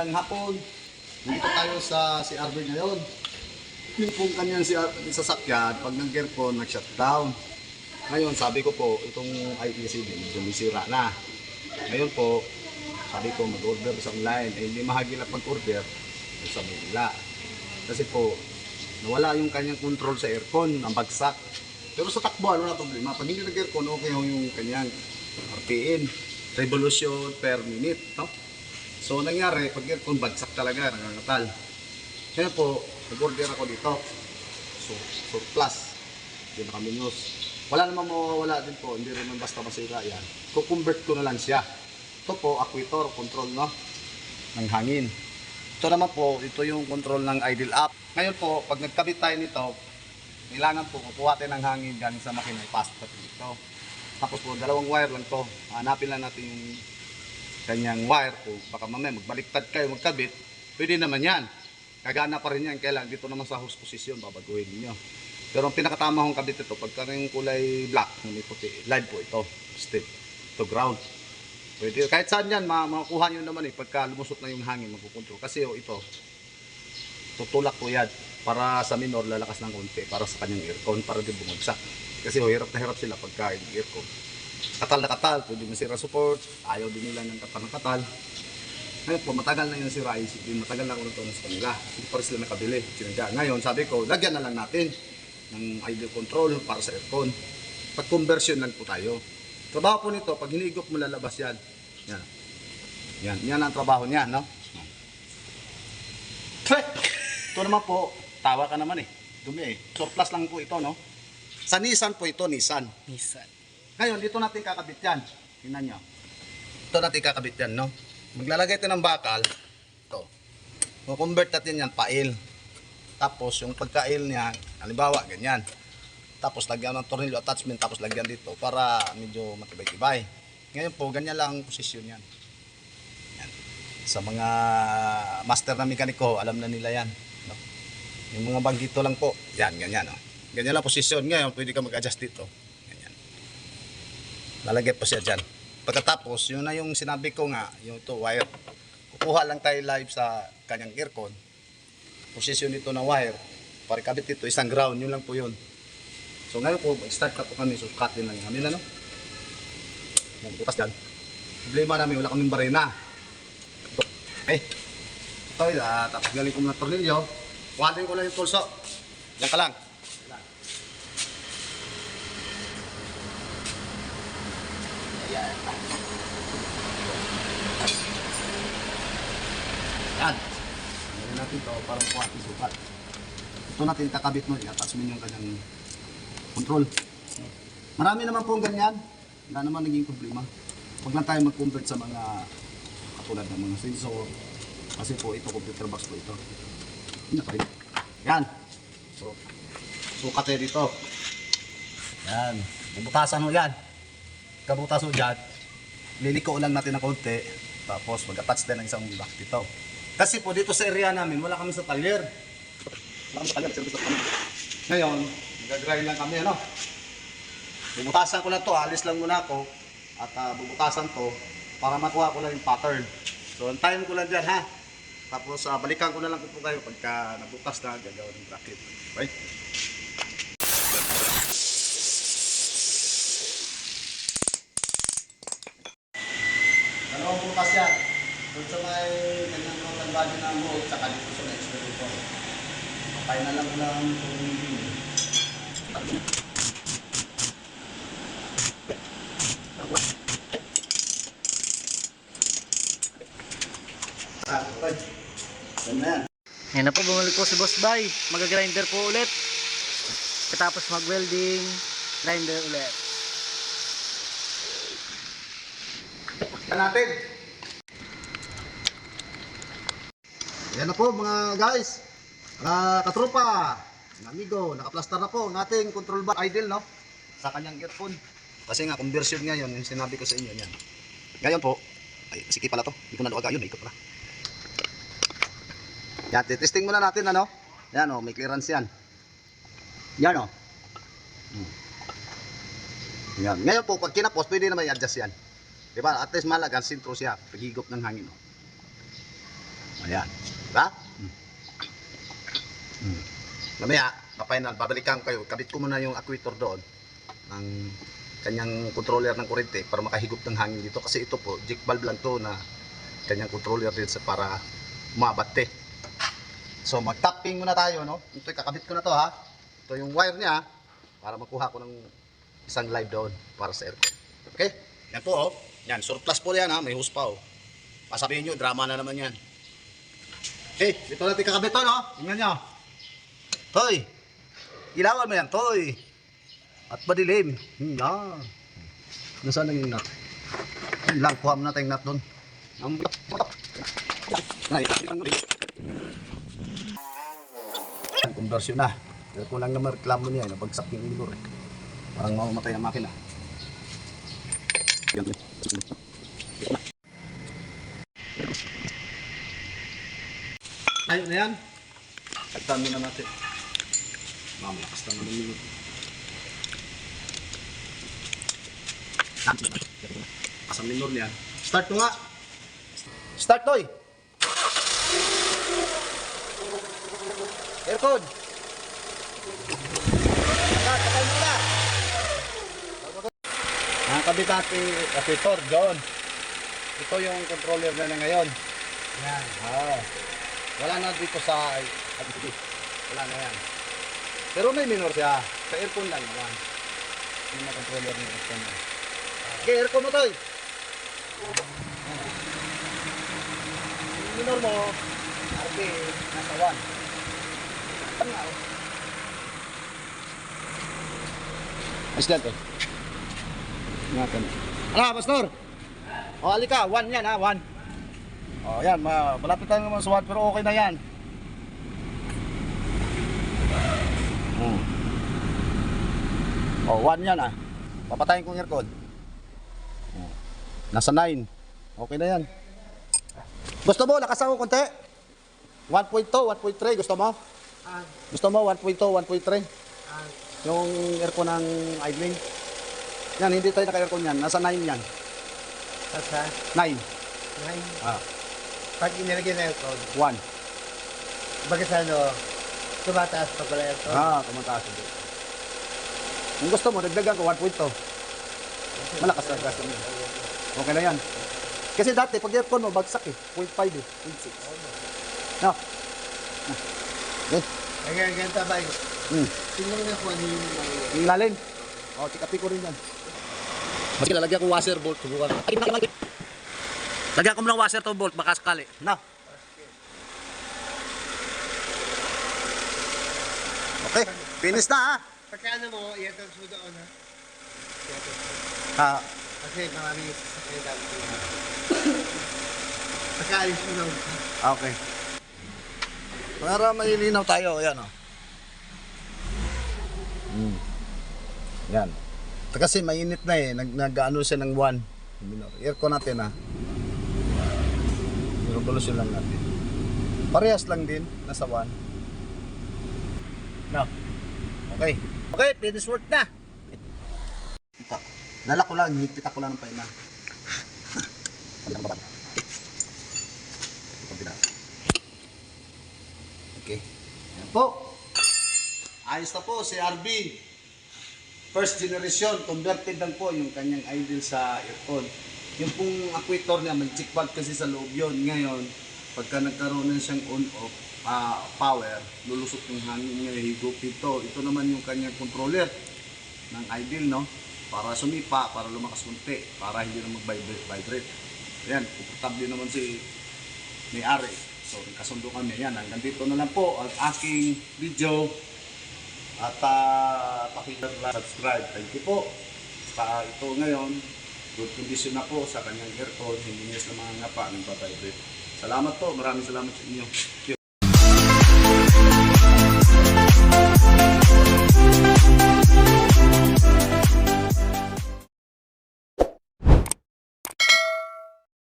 Magandang hapon. Dito tayo sa si Arvin ngayon. Yung pong kanyang si sasakyan, pag nag-aircon, nag-shutdown. Ngayon, sabi ko po, itong IPC medyo sira na. Ngayon po, sabi ko mag-order sa online. Eh, hindi mahagila pag-order sa Manila. Kasi po, nawala yung kanyang control sa aircon, ang bagsak. Pero sa takbo, ano na problema? Pag hindi nag-aircon, okay yung kanyang RPM, revolution per minute. No? So, nangyari, pag aircon, bagsak talaga, nangangatal. Kaya po, nag-order ako dito. So, surplus. Hindi na kami news. Wala namang mawawala din po, hindi rin naman basta masira yan. Kukonvert ko na lang siya. Ito po, acquator, control no? ng hangin. Ito naman po, ito yung control ng idle up. Ngayon po, pag nagkabit tayo nito, kailangan po kukuha tayo ng hangin galing sa makina, ipasok natin dito. Tapos po, dalawang wire lang to. Hanapin lang natin yung kanyang wire po. Baka mamaya magbaliktad kayo magkabit, pwede naman yan. Kagana pa rin yan. Kailan dito naman sa host position, babaguhin niyo. Pero ang pinakatama kong kabit ito, pagka yung kulay black, may puti, live po ito, step, to ground. Pwede, kahit saan yan, ma makukuha nyo naman eh, pagka lumusot na yung hangin, magkukontrol. Kasi oh, ito, tutulak po yan para sa minor lalakas ng konti para sa kanyang aircon para di bumagsak kasi oh, hirap na hirap sila pagka aircon katal na katal pwede masira support ayaw din nila ng katal na katal ngayon po matagal na yun si ICT matagal na ako nagtunan sa kanila hindi pa rin sila nakabili sinadya ngayon sabi ko lagyan na lang natin ng idle control para sa aircon pag conversion lang po tayo trabaho po nito pag hinigop mo lalabas yan yan yan yan ang trabaho niya no Trek! Ito naman po, tawa ka naman eh. Dumi eh. Surplus lang po ito, no? Sa Nissan po ito, Nissan. Nissan. Ngayon, dito natin kakabit yan. Tingnan nyo. Ito natin kakabit yan, no? Maglalagay ito ng bakal. Ito. Convert natin yan, pail. Tapos, yung pagkail niya, halimbawa, ganyan. Tapos, lagyan ng tornilyo attachment, tapos lagyan dito para medyo matibay-tibay. Ngayon po, ganyan lang ang posisyon yan. Yan. Sa mga master na mekaniko, alam na nila yan. No? Yung mga bagito lang po, yan, ganyan. No? Ganyan lang posisyon. Ngayon, pwede ka mag-adjust dito. Lalagay po siya dyan. Pagkatapos, yun na yung sinabi ko nga, yung ito, wire. Kukuha lang tayo live sa kanyang aircon. Posisyon nito na wire. Para kabit dito, isang ground, yun lang po yun. So ngayon po, start na po kami, susukatin lang namin, ano? Yan, bukas dyan. Problema namin, wala kaming barena. Eh, ito, uh, tapos galing ko ng tornilyo. Kuhatin ko lang yung pulso. Yan ka lang. Yan. Gawin natin ito para makuha ating sukat. Ito natin kakabit mo, i-attachment yung kanyang control. Marami naman po ganyan. Wala naman naging problema. Huwag lang tayo mag-convert sa mga katulad ng mga sensor. Kasi po ito, computer box po ito. Yan. Yan. So, sukat tayo dito. Yan. Bubutasan mo yan. Kabutas mo dyan. Liliko lang natin ng konti. Tapos mag-attach tayo ng isang block dito. Kasi po dito sa area namin, wala kami sa talyer. Wala kami sa talyer, service kami. Ngayon, nag-grind lang kami, ano? Bubutasan ko na to, alis lang muna ako. At ah, bubutasan to para makuha ko lang yung pattern. So, antayin ko lang dyan, ha? Tapos, ah, balikan ko na lang po, kayo pagka nabutas na, gagawin ng bracket. Okay? Dalawang bukas yan. Sa may kanyang mga body na mo, tsaka dito sa next dito. Kapay na lang lang kung Ah, okay. Yan na yan. Na po, bumalik po si Boss Bay. Mag-grinder po ulit. Katapos mag-welding, grinder ulit. Natin. Yan na po mga guys. Mga katropa, mga amigo, nakaplastar na po ang ating control bar idle no? Sa kanyang earphone. Kasi nga conversion ngayon, yung sinabi ko sa inyo yan. Ngayon po, ay sige pala to. Hindi ko na luwaga yun, ikot pala. Yan, testing muna natin ano. Yan oh, may clearance yan. Yan oh. Hmm. Yan. Ngayon po, pag kinapos, pwede naman i-adjust yan. Di ba? At least malagang sintro siya. Paghigop ng hangin. Oh. Ayan. Diba? Hmm. Hmm. Mamaya, pa-final, babalikan ko kayo. Kabit ko muna yung actuator doon ng kanyang controller ng kurente para makahigop ng hangin dito. Kasi ito po, jig valve lang to na kanyang controller din sa para umabate. So mag-tapping muna tayo, no? Ito, kakabit ko na to ha. Ito yung wire niya para makuha ko ng isang live doon para sa aircon. Okay? Yan po, oh. Yan, surplus po yan ha. May hose pa, oh. Pasabihin nyo, drama na naman yan. Okay, dito natin kakabit to, no? Tingnan nyo. Toy, ilawan mo yan, Toy. At madilim. Hmm, yan. Nasaan na yung nut? Yun lang, kuha mo natin yung nut doon. Ang... Ay, ang conversion na. Pero kung lang naman reklamo niya, nabagsak yung ilor. eh. Parang mamamatay ang makina. Yan. Ayun na yan. Tagtan muna natin. Mamalakas naman yung minute. Asang minor niyan. Start ko nga. Start, Toy. Aircon. Takay muna. Ang kabit natin, kapitor, John. Ito yung controller na na ngayon. Yan. Ah. Wala na dito sa wala na yan. Pero may minor siya. Sa aircon lang naman. Yung mga controller ng aircon na. Okay, aircon mo eh. Yung minor mo, RP, nasa 1. Ano nga, oh. Ayos lang. Ano, Pastor? O, halika. 1 yan ha, 1. Oh, yan, ma malapit tayo naman sa 1 pero okay na yan. Hmm. Oh, 1 yan ah. Papatayin ko yung aircon. Oh. Nasa 9. Okay na yan. Gusto mo, lakas ako konti? 1.2, 1.3, gusto mo? Ah, Gusto mo 1.2, 1.3? ah, Yung aircon ng idling. Yan, hindi tayo naka-aircon yan. Nasa 9 yan. Asa? 9. Nine. Ah, Pag inilagay na yung code, 1. bakit ano, tumataas pag wala yung code? Ah, tumataas din. Kung gusto mo, dagdagan ko 1.2. Malakas na gas mo. Okay na yan. Kasi dati, pag aircon mo, bagsak eh. 0.5 eh. 0.6. No? Eh, Ay, ganyan, ganyan tabay. hmm. Tingnan nga kung ano yung mga Yung lalim. O, oh, tikapi ko rin yan. Mas lalagyan ko washer bolt. Subukan. Ay, Lagyan ko ng washer to bolt, baka sakali. No? Okay, finish na ha. Pagka ano mo, i-attach mo doon ha. Ah, Kasi marami yung sasakyan dami ko na. Pagka ayos mo doon. Okay. Para malilinaw tayo, yan o. Mm. Yan. Kasi mainit na eh, nag nag-ano siya ng 1. Aircon natin ha. Regulation lang natin. Parehas lang din, nasa 1. No. Okay. Okay, finish work na. Ito. Dala ko lang, higpit ako lang ng paina. Okay. Ayan po. Ayos na po si RB. First generation, converted lang po yung kanyang idol sa aircon. Yung pong actuator niya, may check valve kasi sa loob yun. Ngayon, pagka nagkaroon na siyang on-off ah, power, lulusot yung hangin niya, higupin to. Ito naman yung kanyang controller ng idle, no? Para sumipa, para lumakas kunti, para hindi na mag-vibrate. vibrate. Ayan, komportable naman si may ari. So, kasundo kami. Yan, hanggang dito na lang po ang aking video. At uh, pakita subscribe. Thank you po. Sa ito ngayon, good condition na po sa kanyang aircon. Hindi niya sa mga ngapa ng vibrate. Salamat po. Maraming salamat sa inyo.